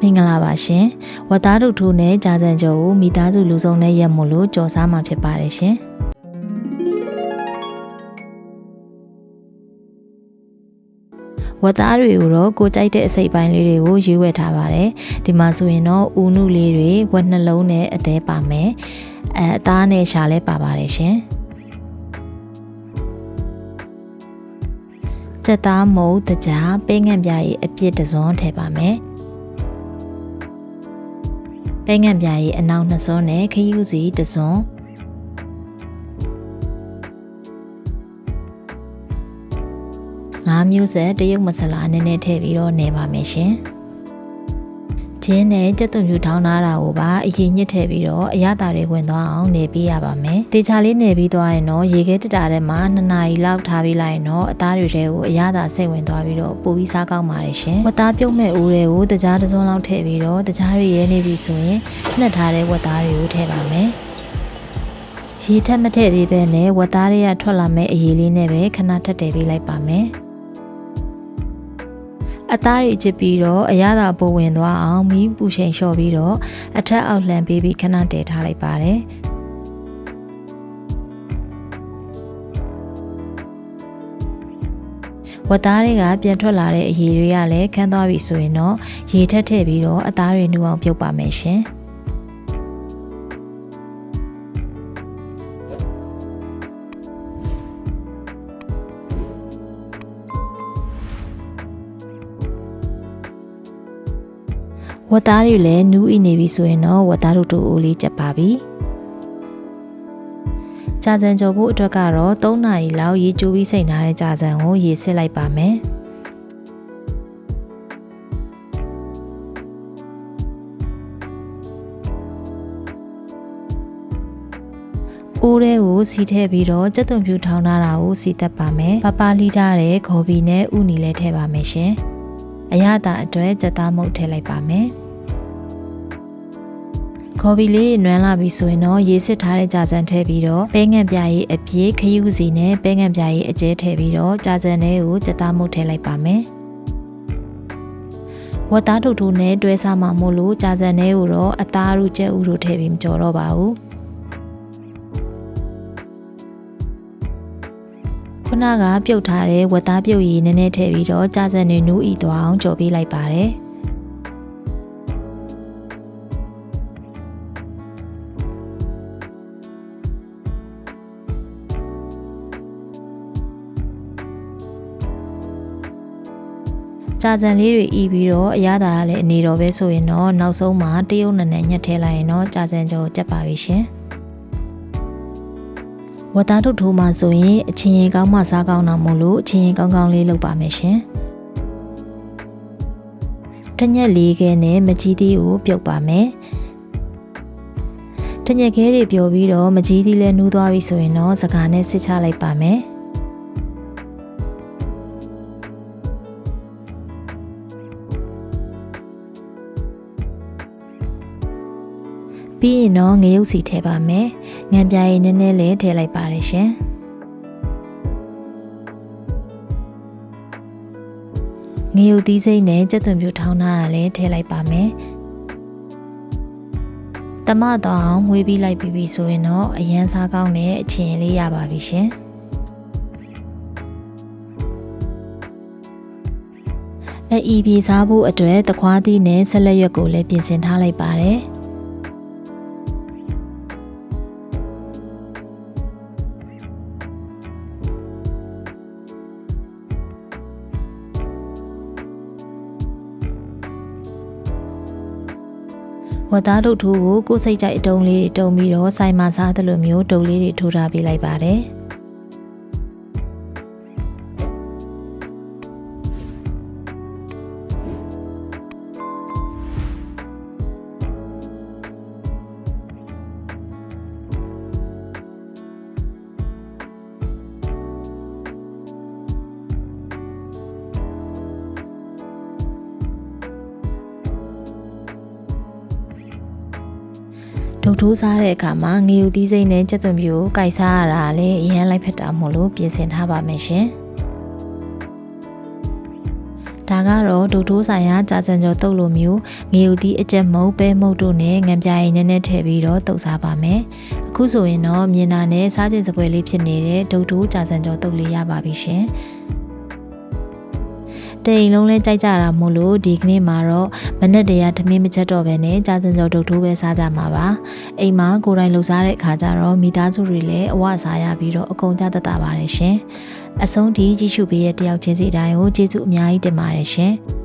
မင်္ဂလာပါရှင်ဝတ်သားတို့ထိုးနဲ့ကြာစံကျော်ကိုမိသားစုလူဆုံးနဲ့ရက်မို့လို့ကြော်စားမှာဖြစ်ပါတယ်ရှင်ဝတ်သားတွေကိုတော့ကိုကြိုက်တဲ့အစိပ်ပိုင်းလေးတွေကိုရွေးဝယ်ထားပါတယ်ဒီမှာဆိုရင်တော့ဦးနုလေးတွေဝက်နှလုံးနဲ့အသေးပါမယ်အဲအသားနဲ့ရှာလဲပါပါတယ်ရှင်စက်သားမုတ်တကြားပေးငံ့ပြားရီအပြစ်တစုံထည့်ပါမယ် ပဲငံ့ပြားရီအနောက်နှစ်စွန်းနဲ့ခရူးစီတစ်စွန်းငါးမျိုးဆက်တရုတ်မဆလာနည်းနည်းထည့်ပြီးတော့နေပါမယ်ရှင် ဂျင်းနဲ့ကြက်သွန်ဖြူထောင်းထားတာကိုပါအရင်ညှစ်ထည့်ပြီးတော့အရသာတွေဝင်သွားအောင်နေပေးရပါမယ်။တေချာလေးနေပြီးသွားရင်တော့ရေခဲတက်တာထဲမှာ2နာရီလောက်ထားပြီးလိုက်ရင်တော့အသားတွေထဲကိုအရသာစိတ်ဝင်သွားပြီးတော့ပိုပြီးစားကောင်းပါတယ်ရှင်။ဝတ်သားပြုတ်မဲ့ဦးတွေကိုတကြားတစ်စုံလောက်ထည့်ပြီးတော့တကြားတွေရဲနေပြီဆိုရင်နှက်ထားတဲ့ဝတ်သားတွေကိုထည့်ပါမယ်။ရေထက်မထည့်သေးပဲနဲ့ဝတ်သားတွေကထွက်လာမဲ့အရည်လေးနဲ့ပဲခဏထပ်တည်ပေးလိုက်ပါမယ်။ အသားတွေချစ်ပြီးတော့အရသာပိုဝင်သွားအောင်မီးပူချိန်လျှော့ပြီးတော့အထက်အောက်လှန်ပေးပြီးခဏတည်ထားလိုက်ပါတယ်ဝတ်သားတွေကပြန်ထွက်လာတဲ့အရည်တွေကလည်းခန်းသွားပြီဆိုရင်တော့ရေထက်ထည့်ပြီးတော့အသားတွေနှူအောင်ပြုတ်ပါမယ်ရှင်။ ဝတ်သားတွေလည်းနူးဤနေပြီဆိုရင်တော့ဝတ်သားတို့တူအိုးလေးချက်ပါပြီကြာစံကြော်ဖို့အတွက်ကတော့3နာရီလောက်ရေကျိုးပြီးစိတ်ထားတဲ့ကြာစံကိုရေစစ်လိုက်ပါမယ်အိုးထဲကိုစီထည့်ပြီးတော့ကြက်သွန်ဖြူထောင်းထားတာကိုစီသက်ပါမယ်ပပလီထားတဲ့ခေါ်ဘီနဲ့ဥနီလည်းထည့်ပါမယ်ရှင် အရသာအတွက်ကြက်သားမုတ်ထည့်လိုက်ပါမယ်ခေါ်ဘီလေးနွမ်းလာပြီဆိုရင်တော့ရေစစ်ထားတဲ့ကြာစံထည့်ပြီးတော့ပဲငံ့ပြားရေးအပြည့်ခယူးစီနဲ့ပဲငံ့ပြားရေးအကျဲထည့်ပြီးတော့ကြာစံလေးကိုကြက်သားမုတ်ထည့်လိုက်ပါမယ်ဝတ်သားထုတ်ထိုးနဲ့တွဲစားမှမို့လို့ကြာစံလေးကိုတော့အသားရုကျက်ဥတို့ထည့်ပြီးမကြော်တော့ပါဘူး ခုနကပြုတ်ထားတဲ့ဝတ်သားပြုတ်ရည်နည်းနည်းထည့်ပြီးတော့ကြာစံတွေနူးဤသွားအောင်ကြော်ပေးလိုက်ပါတယ်။ကြာစံလေးတွေဤပြီးတော့အရသာကလည်းအနေတော်ပဲဆိုရင်တော့နောက်ဆုံးမှာတရုတ်နနဲ့ညှက်ထဲလိုက်ရင်တော့ကြာစံကြောကြက်ပါပြီရှင် ဝတ်သားထုတ်ထိုးမှဆိုရင်အချင်းရင်ကောင်းမှစားကောင်းတာမို့လို့အချင်းရင်ကောင်းကောင်းလေးလုပ်ပါမယ်ရှင်တညက်လေးခဲနဲ့မကြီးသီးကိုပြုတ်ပါမယ်တညက်ခဲတွေပျော်ပြီးတော့မကြီးသီးလဲနှူးသွားပြီဆိုရင်တော့စကားနဲ့စစ်ချလိုက်ပါမယ် ပြီးရင်တော့ငရုတ်စီထည့်ပါမယ်။ငံပြားရည်နည်းနည်းလေးထည့်လိုက်ပါတယ်ရှင်။ငရုတ်သီးစိမ့်နဲ့ကြက်သွန်ပြူထောင်းထားရလဲထည့်လိုက်ပါမယ်။တမတော့အောင်မွေးပြီးလိုက်ပြီးပြီဆိုရင်တော့အရန်စားကောင်းတဲ့အချင်းလေးရပါပြီရှင်။အီပြေစားဖို့အတွက်တခွားသီးနဲ့ဆက်လက်ရွက်ကိုလည်းပြင်ဆင်ထားလိုက်ပါတယ်။ ဝတ်သားတို့ထိုးကိုကိုယ်စိတ်ကြိုက်အတုံးလေးတုံပြီးတော့စိုင်မာစားသလိုမျိုးတုံလေးတွေထိုးထားပေးလိုက်ပါတယ်။ ဒုတ်ထိုးစားတဲ့အခါမှာငေယူသီးစိမ့်နဲ့ကြက်သွန်ပြိုကိုက်စားရတာလည်းအရင်လိုက်ဖက်တာမို့လို့ပြင်ဆင်ထားပါမယ်ရှင်။တဒါကတော့ဒုတ်ထိုးဆိုင်ရာကြာစံကျော်တုတ်လိုမျိုးငေယူသည့်အကျက်မုတ်ပဲမုတ်တို့နဲ့ငံပြားရင်နည်းနည်းထည့်ပြီးတော့တုတ်စားပါမယ်အခုဆိုရင်တော့မြင်တာနဲ့စားခြင်းစပွဲလေးဖြစ်နေတဲ့ဒုတ်ထိုးကြာစံကျော်တုတ်လေးရပါပြီရှင် တိမ်လုံးလဲကြိုက်ကြတာမို့လို့ဒီကနေ့မှာတော့မနက်တရထမင်းမချက်တော့ပဲနဲ့ကြာစံကျော်ဒုတ်ထိုးပဲစားကြမှာပါအိမ်မှာကိုယ်တိုင်လှူစားတဲ့အခါကျတော့မိသားစုတွေလည်းအဝစားရပြီးတော့အကုန်ကြတတ်တာပါတယ်ရှင်အဆုံးထိကြည့်ရှုပေးတဲ့တယောက်ချင်းစီတိုင်းကိုကျေးဇူးအများကြီးတင်ပါတယ်ရှင်။